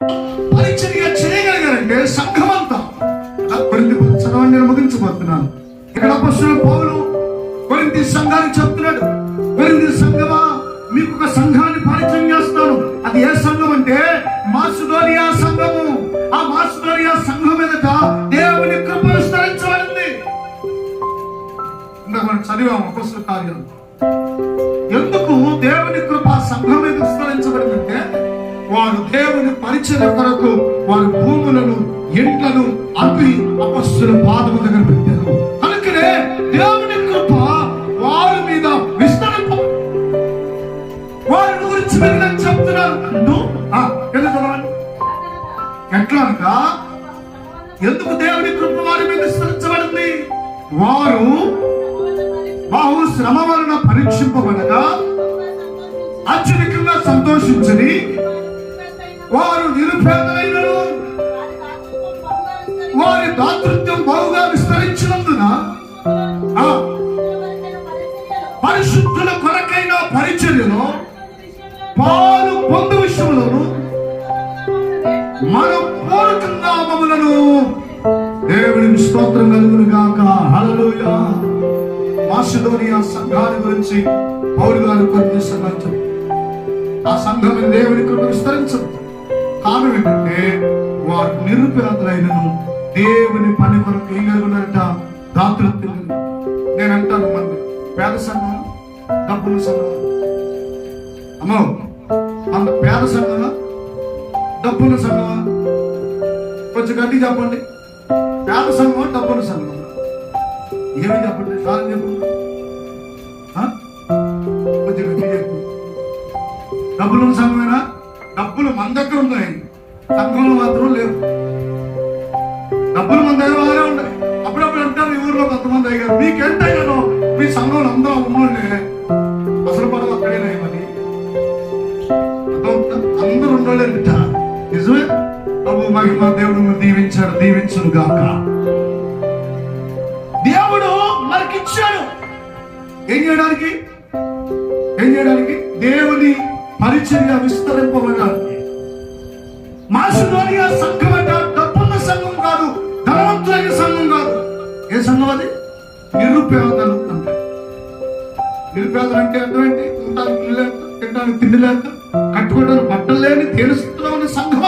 పరిచర్య చేయగలిగారంటే సంఘం అంతా. కొరింది చదవండి నేను ముగించబోతున్నాను. ఇక్కడ అపొస్తలుడు పౌలు కొరింది సంఘానికి చెప్తున్నాడు. కొరింది సంఘమా మీకు ఒక సంఘాన్ని పరిచయం చేస్తాను అది ఏ సంఘం అంటే? మాసుదోరియా సంఘము. ఆ మాసుదోరియా సంఘం ఎదుట దేవుని కృప విస్తరించబడింది ఇందాక మనం చదివాము అపొస్తల కార్యం. ఎందుకు దేవుని కృప సంఘం మీద విస్తరించబడిందంటే వారు దేవుని పరిచయ కొరకు వారి భూములను ఇంట్లను అవి అపస్సుల పాదము దగ్గర పెట్టారు. కనుకనే దేవుని కృప వారి మీద విస్తరింప వారిని గురించి వెళ్ళని చెప్తున్నారు. నువ్వు ఎట్లా ఎందుకు దేవుని కృప వారి మీద విస్తరించబడింది? వారు బాహు శ్రమ వలన పరీక్షింపబడగా అత్యధికంగా సంతోషించని పరిశుద్ధుల కొరకైన పరిచర్యను పాలు పొందు విషయంలోను మన పూర్వకంగా మమ్మలను దేవుడికి స్తోత్రం కలుగును గాక హల్లెలూయా. మాసిడోనియా సంఘాన్ని గురించి పౌరు గారు కొన్ని సంఘం ఆ సంఘం దేవుని కృప విస్తరించదు. కారణం ఏంటంటే వారు నిరుపేదలైనను దేవుని పని కొరకు ఏం కలుగునంట దాతృత్వం నేను అంటాను మంది పేద సంఘం డబ్బులు సంఘం అమ్మో అంత పేద సంఘమా డబ్బున్న సంఘమా కొంచెం గట్టి చెప్పండి. పేద సంఘమా డబ్బున్న సంఘమా ఏమి చెప్పండి సారం చెప్పండి. కొంచెం గట్టి చెప్పు డబ్బులు సంఘమేనా డబ్బులు మన దగ్గర ఉన్నాయి. సంఘంలో మాత్రం లేవు. డబ్బులు మన దగ్గర బాగానే ఉన్నాయి. అప్పుడప్పుడు అంటారు ఈ ఊర్లో కొంతమంది అయ్యారు. మీకెంతైనానో మీ సంఘంలో అందరూ ఉన్నోళ్ళే అందరూ బిడ్డ నిజమే? ప్రభు మహిమ దేవుడు దీవించాడు దీవించును గాక. దేవుడు మనకిచ్చాడు. ఏం చేయడానికి? ఏం చేయడానికి? దేవుని పరిచర్య విస్తరింపబడడానికి. మాసిదోనియా సంఘం అంటే డబ్బున్న సంఘం కాదు ధనవంతులైన సంఘం కాదు. ఏ సంఘం అది? నిరుపేదలు అంటే. నిరుపేదలు అంటే అర్థం ఏంటి? ఉండడానికి తినడానికి తిండి లేదు కట్టుకోవడానికి బట్టలు తెలుస్తున్న సంఘం